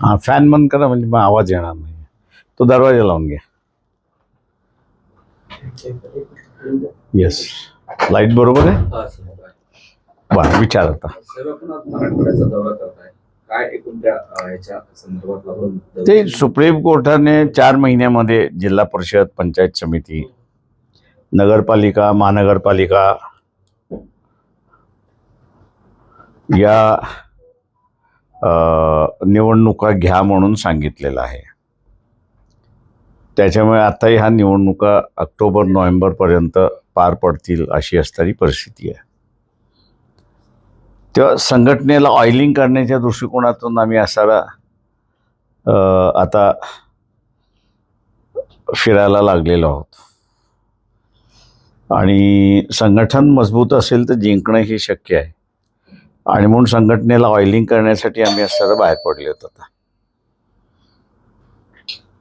हां फॅन बंद करा म्हणजे मग आवाज येणार नाही. तो दरवाजा लावून घ्या. येस लाइट बरोबर आहे. बरं विचार आता. ते सुप्रीम कोर्टाने चार महिन्यामध्ये जिल्हा परिषद पंचायत समिती नगरपालिका महानगरपालिका या निवडणुका घ्या म्हणून सांगितलेलं आहे. त्याच्यामुळे आताही ह्या निवडणुका ऑक्टोबर नोव्हेंबरपर्यंत पार पडतील अशी असणारी परिस्थिती आहे. तेव्हा संघटनेला ऑइलिंग करण्याच्या दृष्टिकोनातून आम्ही असारा आता फिरायला लागलेलो आहोत. आणि संघटन मजबूत असेल तर जिंकणं हे शक्य आहे. आणि म्हणून संघटनेला ऑइलिंग करण्यासाठी आम्ही असताना बाहेर पडले होतो आता.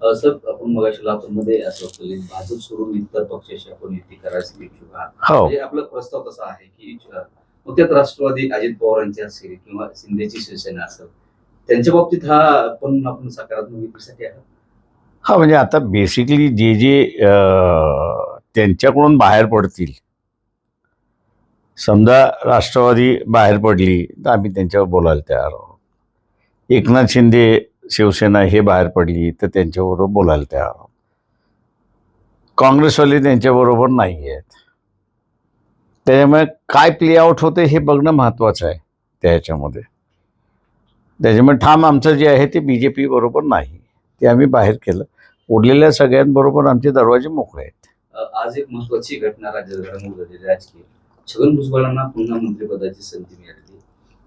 अं, सर आपण मगाशी लातूरमध्ये असं होतं भाजप सोडून इतर पक्षाशी आपण युती करायची इच्छुक आहात. हो. म्हणजे आपला प्रस्ताव तसा आहे की मग त्यात राष्ट्रवादी अजित पवारांची असेल किंवा शिंदेची शिवसेना असेल त्यांच्या बाबतीत हा पण आपण सकारात्मक युतीसाठी आहे हा म्हणजे आता बेसिकली जे जे त्यांच्याकडून बाहेर पडतील समजा राष्ट्रवादी बाहेर पडली तर आम्ही त्यांच्यावर बोलायला तयार आहोत. एकनाथ शिंदे शिवसेना हे बाहेर पडली तर त्यांच्याबरोबर बोलायला तयार आहोत. काँग्रेसवाले त्यांच्याबरोबर नाही आहेत त्याच्यामुळे काय प्ले आउट होते हे बघणं महत्त्वाचं आहे त्या ह्याच्यामध्ये. त्याच्यामुळे ठाम आमचं जे आहे ते बी जे पी बरोबर नाही. ते आम्ही बाहेर केलं. उरलेल्या सगळ्यांबरोबर आमचे दरवाजे मोकळे आहेत. आज एक महत्वाची घटना राज्यात घडून राजकीय छगन भुजबळांना पुन्हा मंत्रिपदाची संधी मिळाली.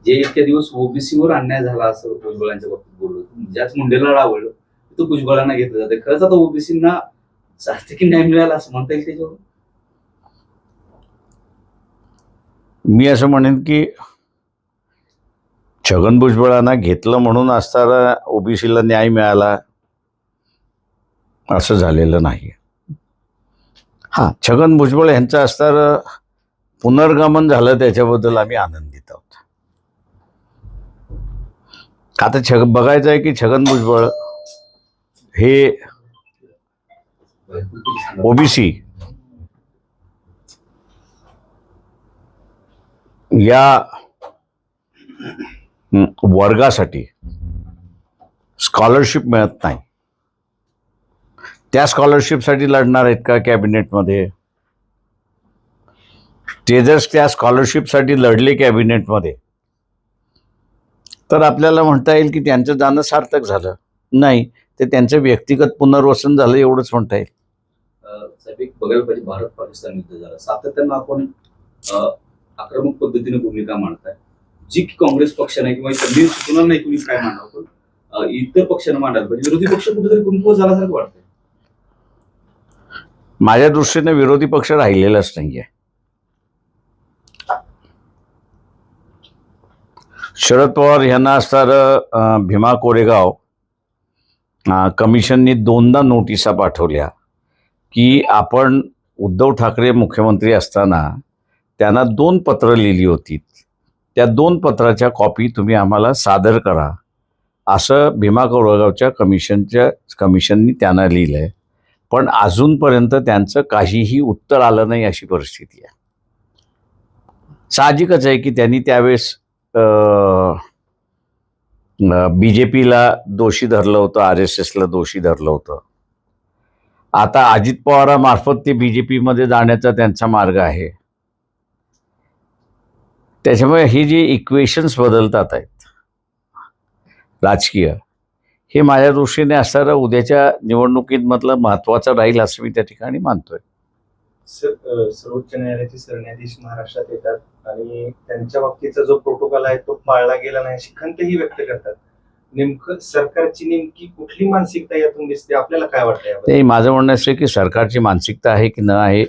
जे इतक्या दिवस ओबीसीवर अन्याय झाला असं भुजबळांच्या बाबतीत बोललो ज्याच मुंडेला आवडलं तो भुजबळांना घेतलं जाते. खरंच आता ओबीसींना सार्थकी न्याय मिळाला असं म्हणता येईल त्याच्यावर? मी असं म्हणेन की छगन भुजबळांना घेतलं म्हणून असताना ओबीसीला न्याय मिळाला असं झालेलं नाही हां छगन भुजबळ यांचं असताना पुनर्गमन झालं त्याच्याबद्दल आम्ही आनंदित आहोत. आता छग बघायचं आहे की छगन भुजबळ हे ओबीसी या वर्गासाठी स्कॉलरशिप मिळत नाही. त्या स्कॉलरशिपसाठी लढणार आहेत का कॅबिनेटमध्ये ते जर त्या स्कॉलरशिपसाठी लढले कॅबिनेटमध्ये तर आपल्याला म्हणता येईल की त्यांचं जाणं सार्थक झालं. नाही ते त्यांचं व्यक्तिगत पुनर्वसन झालं एवढंच म्हणता येईल. बघायला पाहिजे भारत पाकिस्तान युद्ध झालं. सातत्यानं आपण आक्रमक पद्धतीने भूमिका मांडताय. जी की काँग्रेस पक्षाने किंवा इतर नाही कुणी काय मांडावं पण इतर पक्षानं मांडायला पाहिजे. विरोधी पक्ष कुठेतरी कमकुवत झाल्यासारखं वाटतंय. माझ्या दृष्टीने विरोधी पक्ष राहिलेलाच नाहीये. शरद पवार यांना असणारं भीमा कोरेगाव कमिशननी दोनदा नोटिसा पाठवल्या की आपण उद्धव ठाकरे मुख्यमंत्री असताना त्यांना दोन पत्र लिहिली होती. त्या दोन पत्राच्या कॉपी तुम्ही आम्हाला सादर करा. असं भीमा कोरेगावच्या कमिशनच्या कमिशननी त्यांना लिहिलं आहे पण अजूनपर्यंत त्यांचं काहीही उत्तर आलं नाही अशी परिस्थिती आहे. साहजिकच आहे की त्यांनी त्यावेळेस बी जे पीला दोषी धरलं होतं आर एस एसला दोषी धरलं होतं. आता अजित पवारामार्फत ते बी जे पीमध्ये जाण्याचा त्यांचा मार्ग आहे. त्याच्यामुळे हे जे इक्वेशन्स बदलतात आहेत राजकीय हे माझ्या दृष्टीने असणारं उद्याच्या निवडणुकीमधलं महत्त्वाचं राहील असं मी त्या ठिकाणी मानतोय. सर्वोच्च न्यायालयाचे सरन्यायाधीश महाराष्ट्रात येतात आणि त्यांच्या बाबतीचा जो प्रोटोकॉल आहे तो पाळला गेला नाही अशी खंतही व्यक्त करतात. नेमकं सरकारची नेमकी कुठली मानसिकता यातून दिसते? आपल्याला काय वाटतं ते माझं म्हणणं असं की सरकारची मानसिकता आहे की न आहे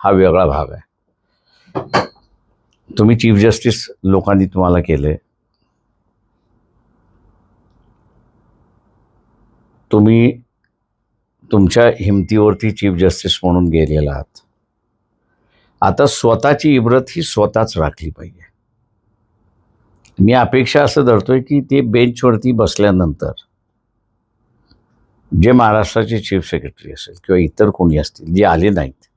हा वेगळा भाग आहे. तुम्ही चीफ जस्टिस लोकांनी तुम्हाला केले तुम्ही तुमच्या हिमतीवरती चीफ जस्टिस म्हणून गेलेला आहात. आता स्वतःची इब्रत ही स्वतःच राखली पाहिजे. मी अपेक्षा असं धरतोय की ते बेंचवरती बसल्यानंतर जे महाराष्ट्राचे चीफ सेक्रेटरी असेल किंवा इतर कोणी असतील जे आले नाहीत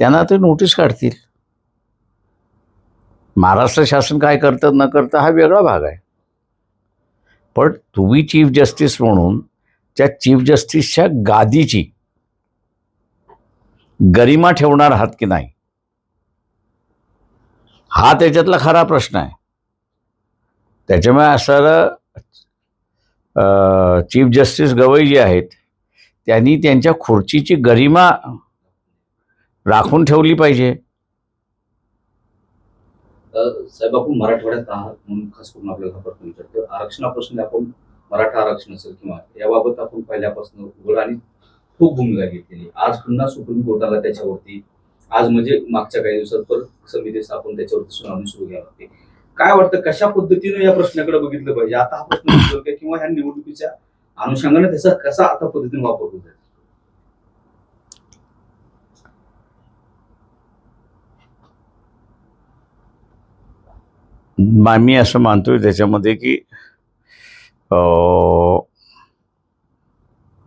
त्यांना ते नोटीस काढतील. महाराष्ट्र शासन काय करतं न करतं हा वेगळा भाग आहे. पण तुम्ही चीफ जस्टिस म्हणून त्या चीफ जस्टिसच्या गादीची गरिमा ठेवणार आहात की नाही हा त्याच्यातला खरा प्रश्न आहे. त्याच्यामुळे असणारं चीफ जस्टिस गवई जे आहेत त्यांनी त्यांच्या खुर्चीची गरिमा राखून ठेवली पाहिजे. साहेब आपण मराठवाड्यात आहात म्हणून खास करून आपल्याला हा प्रश्न विचारतो आरक्षणाप्रश्न आपण मराठा आरक्षण असेल किंवा याबाबत आपण पहिल्यापासून उघड आणि खूप भूमिका घेतलेली आज पुन्हा सुप्रीम कोर्टाला त्याच्यावरती आज म्हणजे मागच्या काही दिवसात परत समिती स्थापन त्याच्यावरती सुनावणी सुरू घ्यावी लागते काय वाटतं कशा पद्धतीने या प्रश्नाकडे बघितलं पाहिजे? आता हा प्रश्न किंवा ह्या निवडणुकीच्या अनुषंगाने त्याचा कसा आता पद्धतीने वापर होत आहे मी असं मानतोय त्याच्यामध्ये की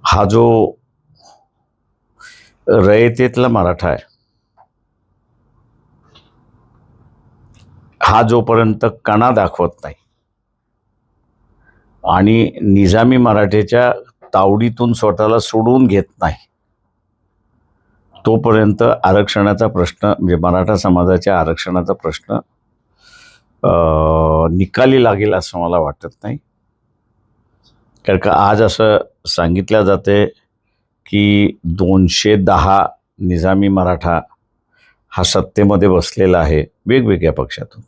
हा जो रयतेतला मराठा आहे हा जोपर्यंत कणा दाखवत नाही. आणि निजामी मराठ्याच्या तावडीतून स्वतःला सोडवून घेत नाही तोपर्यंत आरक्षणाचा प्रश्न म्हणजे मराठा समाजाच्या आरक्षणाचा प्रश्न निकाली लागेल असं मला वाटत नाही. कारण का आज असं सांगितलं जाते की दोनशे दहा निजामी मराठा हा सत्तेमध्ये बसलेला आहे वेगवेगळ्या पक्षातून.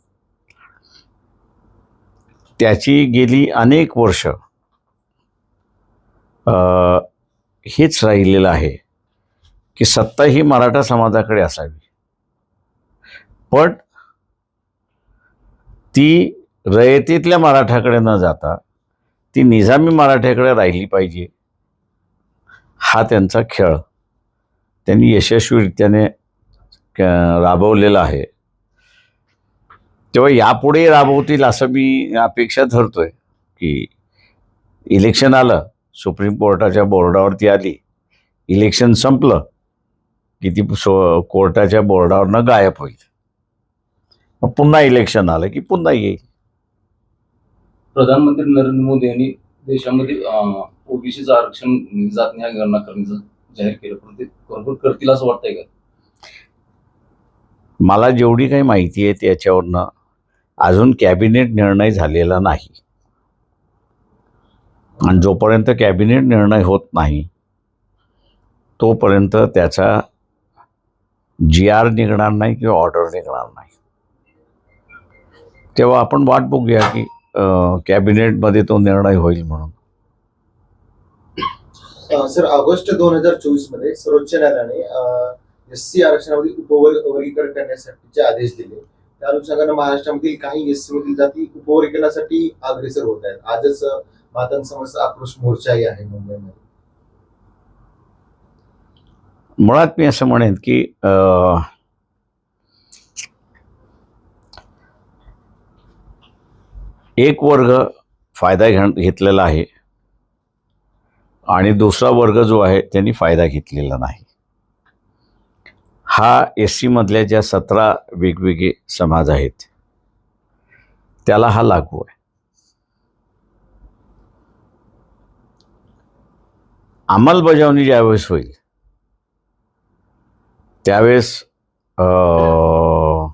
त्याची गेली अनेक वर्ष. हेच राहिलेलं आहे की सत्ता ही मराठा समाजाकडे असावी. पण ती रयतीतल्या मराठ्याकडे न जाता ती निजामी मराठ्याकडे राहिली पाहिजे. हा त्यांचा खेळ. त्यांनी यशस्वीरित्याने राबवलेला आहे. तेव्हा यापुढे राबवतील असं मी अपेक्षा धरतोय की इलेक्शन आलं सुप्रीम कोर्टाच्या बोर्डावरती आली इलेक्शन संपलं की ती सो कोर्टाच्या बोर्डावरनं गायब होईल. मग पुन्हा इलेक्शन आलं की पुन्हा येईल. प्रधानमंत्री नरेंद्र मोदी यांनी देशामध्ये ओबीसीचं आरक्षण जात न्याय गणना करण्याचं जाहीर केलं. पण ते बरोबर करतील असं वाटतंय का? मला जेवढी काही माहिती आहे त्याच्यावरनं अजून कॅबिनेट निर्णय झालेला नाही. आणि जोपर्यंत कॅबिनेट निर्णय होत नाही तोपर्यंत त्याचा जी आर निघणार नाही किंवा ऑर्डर निघणार नाही. तेव्हा आपण वाट बघूया की कॅबिनेटमध्ये तो निर्णय होईल म्हणून. सर ऑगस्ट दोन हजार चोवीसमध्ये सर्वोच्च न्यायालयाने एस सी आरक्षणामध्ये उपवर्गीकरण करण्यासाठीचे आदेश दिले. त्या अनुषंगाने महाराष्ट्रामधील काही एस जाती उपवर्गीकरणासाठी अग्रेसर होत आहेत. आजच अ, मातांसमोरचा आक्रोश मोर्चाही आहे मुंबईमध्ये. मुळात मी असं म्हणेन की अं, एक वर्ग फायदा घेण घेतलेला आहे आणि दुसरा वर्ग जो आहे त्यांनी फायदा घेतलेला नाही. हा एस सीमधल्या ज्या सतरा वेगवेगळे समाज आहेत त्याला हा लागू आहे. अंमलबजावणी ज्यावेळेस होईल त्यावेळेस अं,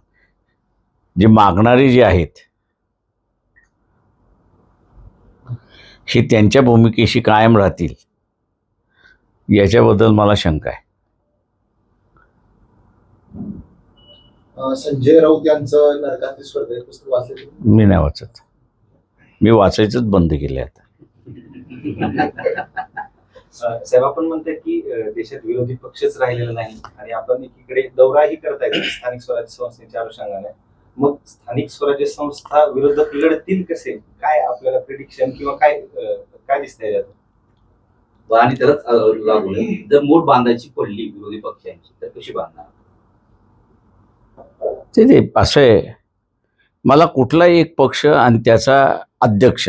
जे मागणारे जे आहेत हे त्यांच्या भूमिकेशी कायम राहतील याच्याबद्दल मला शंका आहे. संजय राऊत यांचं नरकांती स्पर्धा हे पुस्तक वाचले? मी नाही वाचत. मी वाचायचंच बंद केलं आता. साहेब आपण म्हणतात की देशात विरोधी पक्षच राहिलेला नाही आणि आपण एकीकडे दौराही करतायत स्थानिक स्वराज्य संस्थेच्या अनुषंगाने. मग स्थानिक स्वराज्य संस्था विरोधक लढतील कसे? काय आपल्याला प्रिडिक्शन किंवा काय काय दिसतंय यात? आणि त्यालाच अ, लागू नये जर मोठ बांधायची पडली विरोधी पक्षांची तर कशी बांधणार? ते ते असं आहे. मला कुठलाही एक पक्ष आणि त्याचा अध्यक्ष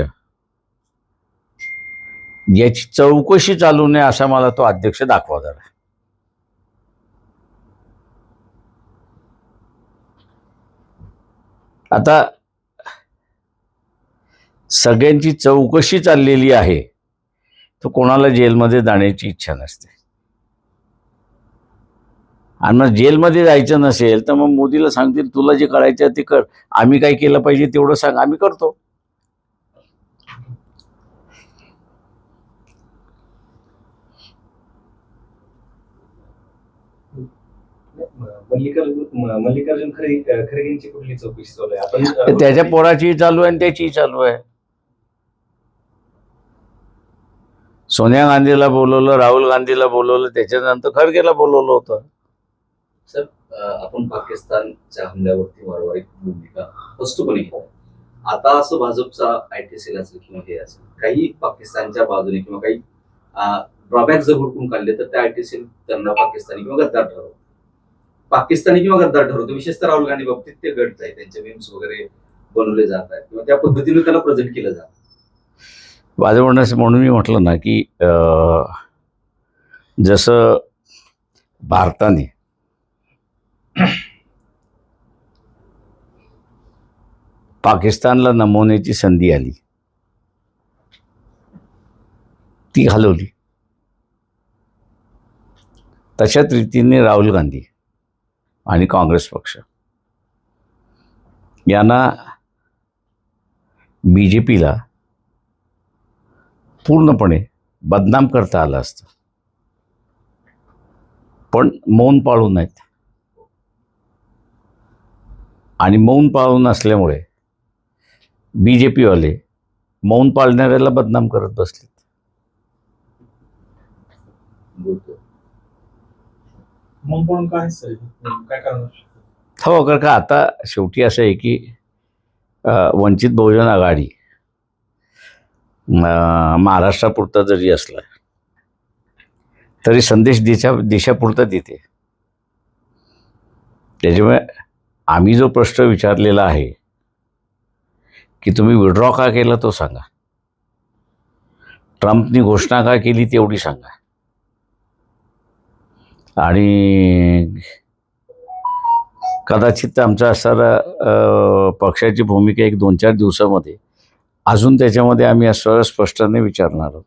याची चौकशी चालू नये असा मला तो अध्यक्ष दाखवा जरा आता सगळ्यांची चौकशी चाललेली आहे तर कोणाला जेलमध्ये जाण्याची इच्छा नसते. आणि मग जेलमध्ये जायचं नसेल तर मग मोदीला सांगतील तुला जे करायचं ते कर. आम्ही काय केलं पाहिजे तेवढं सांग आम्ही करतो. मल्लिकार्जुन खरगेंची कुठली चौकशी चालू आहे? त्याच्या पोराची चालू आहे आणि त्याची चालू आहे. सोनिया गांधीला बोलवलं राहुल गांधीला बोलवलं त्याच्यानंतर खरगेला बोलवलं होतं. सर आपण पाकिस्तानच्या हमल्यावरती वारंवार एक भूमिका स्पष्टपणे पण आता असं भाजपचा आयटी सेल असेल किंवा हे असेल काही पाकिस्तानच्या बाजूने किंवा काही ड्रॉबॅक जर हुडकून काढले तर त्या आयटीसी सेल त्यांना पाकिस्तानी किंवा गद्दार ठरवतो पाकिस्तानी किंवा गद्दार ठरवतो विशेषतः राहुल गांधी बाबतीत ते घडत आहे त्यांचे मेम्स वगैरे बनवले जात आहेत किंवा त्या पद्धतीने त्याला प्रेझेंट केलं जात माझं म्हणणं म्हणून मी म्हटलं ना की अं, जसं भारताने पाकिस्तानला नमवण्याची संधी आली. ती घालवली तशाच रीतीने राहुल गांधी आणि काँग्रेस पक्ष. यांना बी जे पीला पूर्णपणे बदनाम करता आलं असतं. पण मौन पाळून नाहीत. आणि मौन पाळून असल्यामुळे बी जे पीवाले मौन पाळणाऱ्याला बदनाम करत बसलेत. बोलतो मग पण काय सर काय करणार हो कारण का आता शेवटी असं आहे की वंचित बहुजन आघाडी महाराष्ट्रापुरता जरी असला तरी संदेश देशा देशापुरता देते. त्याच्यामुळे आम्ही जो प्रश्न विचारलेला आहे की तुम्ही विड्रॉ का केला तो सांगा. ट्रम्पनी घोषणा का केली तेवढी सांगा. आणि कदाचित आमचा असणारा पक्षाची भूमिका एक दोन चार दिवसामध्ये अजून त्याच्यामध्ये आम्ही असं स्पष्टाने विचारणार आहोत.